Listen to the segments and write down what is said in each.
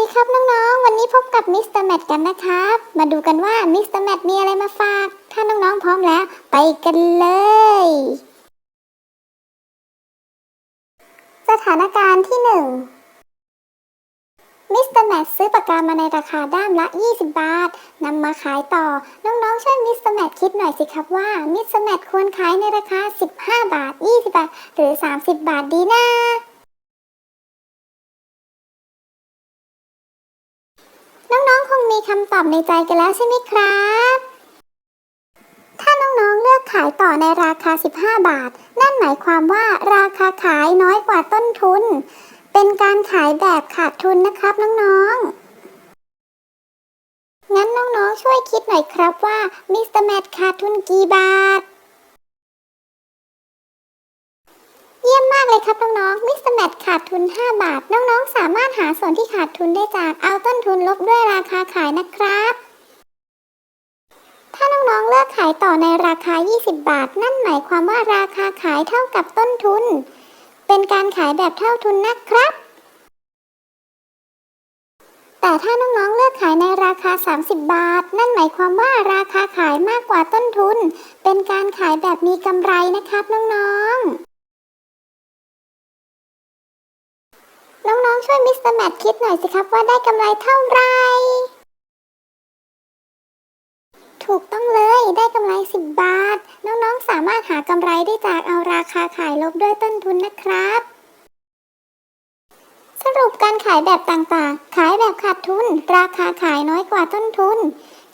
ดีครับน้องๆ วันนี้พบกับมิสเตอร์แมทกันนะครับ มาดูกันว่ามิสเตอร์แมทมีอะไรมาฝาก ถ้าน้องๆพร้อมแล้ว ไปกันเลย สถานการณ์ที่หนึ่งมิสเตอร์แมทซื้อปากกามาในราคาด้ามละ 20 บาท นำมาขายต่อ น้องๆ ช่วยมิสเตอร์แมทคิดหน่อยสิครับว่า มิสเตอร์แมทควรขายในราคา 15 บาท 20 บาท หรือ 30 บาทดีนะ มีคำตอบในใจกันแล้วใช่ไหมครับ ถ้าน้องๆเลือกขายต่อในราคา 15 บาท นั่นหมายความว่าราคาขายน้อยกว่าต้นทุน เป็นการขายแบบขาดทุนนะครับน้องๆงั้นน้องๆ ช่วยคิดหน่อยครับว่ามิสเตอร์แมทขาดทุนกี่บาท เยี่ยมมากเลยครับน้องๆ มิสเตอร์แมทขาดทุน 5 บาท น้องๆ สามารถหาส่วนที่ขาดทุนได้จากเอาต้นทุนลบด้วยราคาขายนะครับ ถ้าน้องๆ เลือกขายต่อในรา คา 20 บาท นั่นหมายความว่าราคาขายเท่ากับต้นทุน เป็นการขายแบบเท่าทุนนะครับ แต่ถ้าน้องๆเลือกขายในราคา 30 บาท นั่นหมายความว่าราคาขายมากกว่าต้นทุน เป็นการขายแบบมีกำไรนะครับน้องๆน้องๆ ช่วยมิสเตอร์แมทคิดหน่อยสิครับว่าได้กำไรเท่าไหร่ ถูกต้องเลยได้กำไร 10 บาท น้องๆสามารถหากำไรได้จากเอาราคาขายลบด้วยต้นทุนนะครับ สรุปการขายแบบต่างๆ ขายแบบขาดทุน ราคาขายน้อยกว่าต้นทุน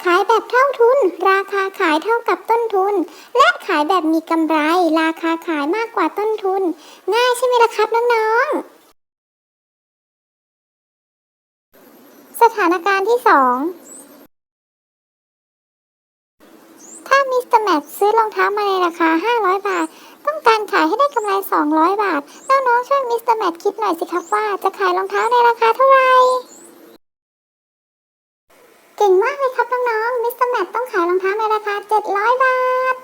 ขายแบบเท่าทุน ราคาขายเท่ากับต้นทุน และขายแบบมีกำไร ราคาขายมากกว่าต้นทุน ง่ายใช่ไหมล่ะครับน้องๆสถานการณ์ที่ 2 ถ้ามิสเตอร์แมทซื้อรองเท้ามาในราคา 500 บาท ต้องการขายให้ได้กำไร 200 บาท น้องๆช่วยมิสเตอร์แมทคิดหน่อยสิครับว่าจะขายรองเท้าในราคาเท่าไหร่เก่งมากเลยครับน้องๆมิสเตอร์แมทต้องขายรองเท้าในราคา 700 บาท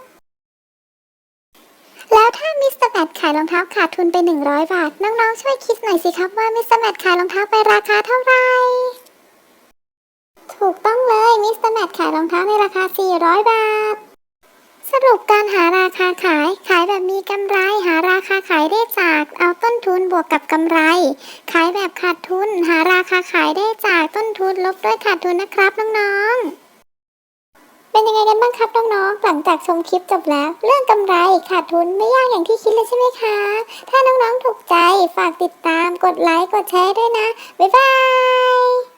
แล้วถ้ามิสเตอร์แมทขายรองเท้าขาดทุนไป 100 บาท น้องๆช่วยคิดหน่อยสิครับว่ามิสเตอร์แมทขายรองเท้าไปราคาเท่าไหร่ ถูกต้องเลยมิสเตอร์แมทขายรองเท้าในราคา 400 บาท สรุปการหาราคาขาย ขายแบบมีกำไร หาราคาขายได้จาก เอาต้นทุนบวกกับกำไร ขายแบบขาดทุน หาราคาขายได้จากต้นทุนลบด้วยขาดทุนนะครับน้องๆเป็นยังไงกันบ้างครับน้องๆ หลังจากชมคลิปจบแล้ว เรื่องกำไรขาดทุนไม่ยากอย่างที่คิดเลยใช่ไหมคะ ถ้าน้องๆ ถูกใจฝากติดตามกดไลค์กดแชร์ด้วยนะ บ๊ายบาย